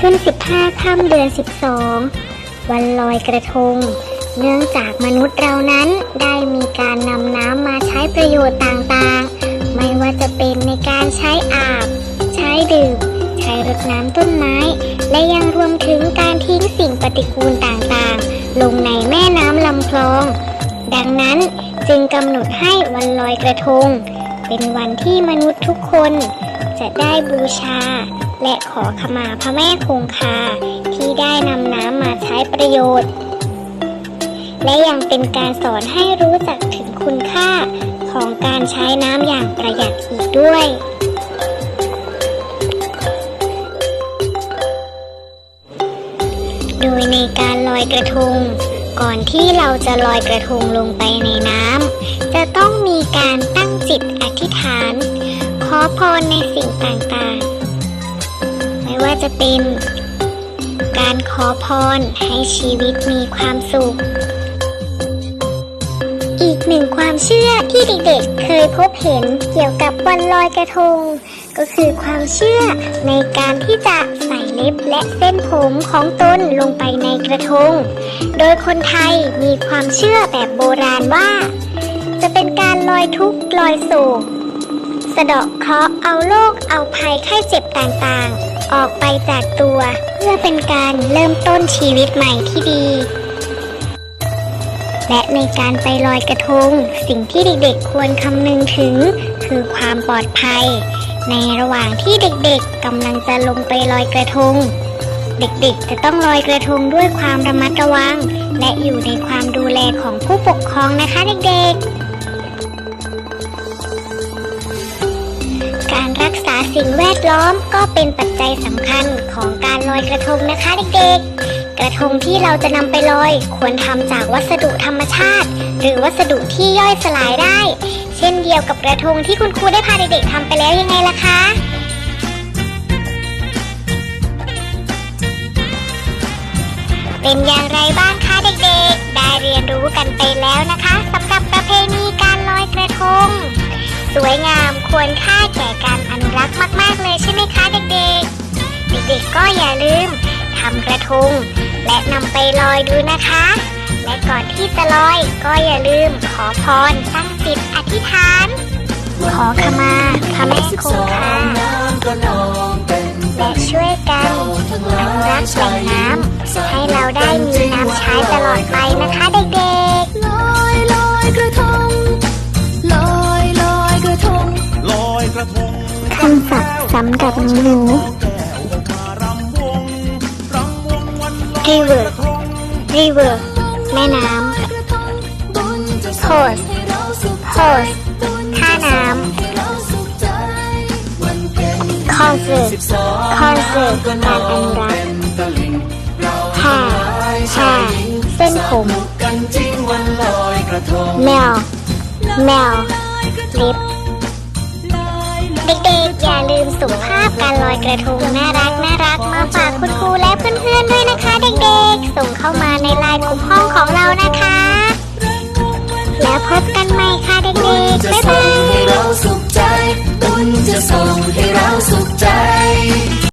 ขึ้น 15 ค่ำเดือน 12 วันลอยกระทง เนื่องจากมนุษย์เรานั้นได้มีการนำน้ำมาใช้ประโยชน์ต่างๆ ไม่ว่าจะเป็นในการใช้อาบ ใช้ดื่ม ใช้รดน้ำต้นไม้ และยังรวมถึงการทิ้งสิ่งปฏิกูลต่างๆ ลงในแม่น้ำลำคลอง ดังนั้นจึงกำหนดให้วันลอยกระทง เป็นวันที่มนุษย์ทุกคนจะได้บูชา และขอขมาพระแม่คงคาที่ได้นำน้ำมาใช้ประโยชน์ และยังเป็นการสอนให้รู้จักถึงคุณค่าของการใช้น้ำอย่างประหยัดอีกด้วยโดยในการลอยกระทง ก่อนที่เราจะลอยกระทงลงไปในน้ำจะต้องมีการตั้งจิตอธิษฐาน ขอพรในสิ่งต่างๆ ว่าจะเป็น การขอพรให้ชีวิตมีความสุข อีกหนึ่งความเชื่อที่เด็กๆเคยพบเห็นเกี่ยวกับวันลอยกระทง ก็คือความเชื่อในการที่จะใส่เล็บและเส้นผมของตนลงไปในกระทง โดยคนไทยมีความเชื่อแบบโบราณว่า จะเป็นการลอยทุกข์ลอยโศก สะเดาะเคราะห์เอาโรคเอาภัยไข้เจ็บต่างๆ ออกไปจากตัว เพื่อเป็นการเริ่มต้นชีวิตใหม่ที่ดี และในการไปลอยกระทง สิ่งที่เด็กๆควรคำนึงถึง คือความปลอดภัย ในระหว่างที่เด็กๆกำลังจะลงไปลอยกระทงเด็กๆ จะต้องลอยกระทงด้วยความระมัดระวัง และอยู่ในความดูแลของผู้ปกครองนะคะเด็กๆ การรักษาสิ่งแวดล้อมก็เป็นปัจจัยสำคัญของการลอยกระทงนะคะเด็กๆ กระทงที่เราจะนำไปลอยควรทำจากวัสดุธรรมชาติ หรือวัสดุที่ย่อยสลายได้ เช่นเดียวกับกระทงที่คุณครูได้พาเด็กๆทำไปแล้วยังไงล่ะคะเป็นอย่างไรบ้างคะเด็กๆ ได้เรียนรู้กันไปแล้วนะคะสำหรับประเพณีการลอยกระทง สวยงามควรค่าแก่การอนุรักษ์มาก ๆ เลยใช่ไหมคะเด็กๆ เด็กๆก็อย่าลืมทำกระทง และนำไปลอยดูนะคะ และก่อนที่จะลอยก็อย่าลืมขอพรตั้งจิตอธิษฐาน ขอขมาพระแม่คงคาและช่วยกันอนุรักษ์แหล่งน้ำให้เราได้มีน้ำใช้ตลอดไปนะคะเด็กล คำศัพท์สำหรับหนูรีเวอร์รีเวอร์แม่น้ำโพสโพสท่าน้ำคอนเสิร์ตคอนเสิร์ตการอันรักแห่แห่เส้นผมแมวแมวลิป เด็กๆ อย่าลืมส่งภาพการลอยกระทงน่ารักน่ารักมาฝากคุณครูและเพื่อนๆด้วยนะคะ เด็กๆ ส่งเข้ามาในไลน์กลุ่มห้องของเรานะคะ แล้วพบกันใหม่ค่ะเด็กๆ บ๊ายส่บางให้ยเราสุขใจ บุญจะส่งให้เราสุขใจ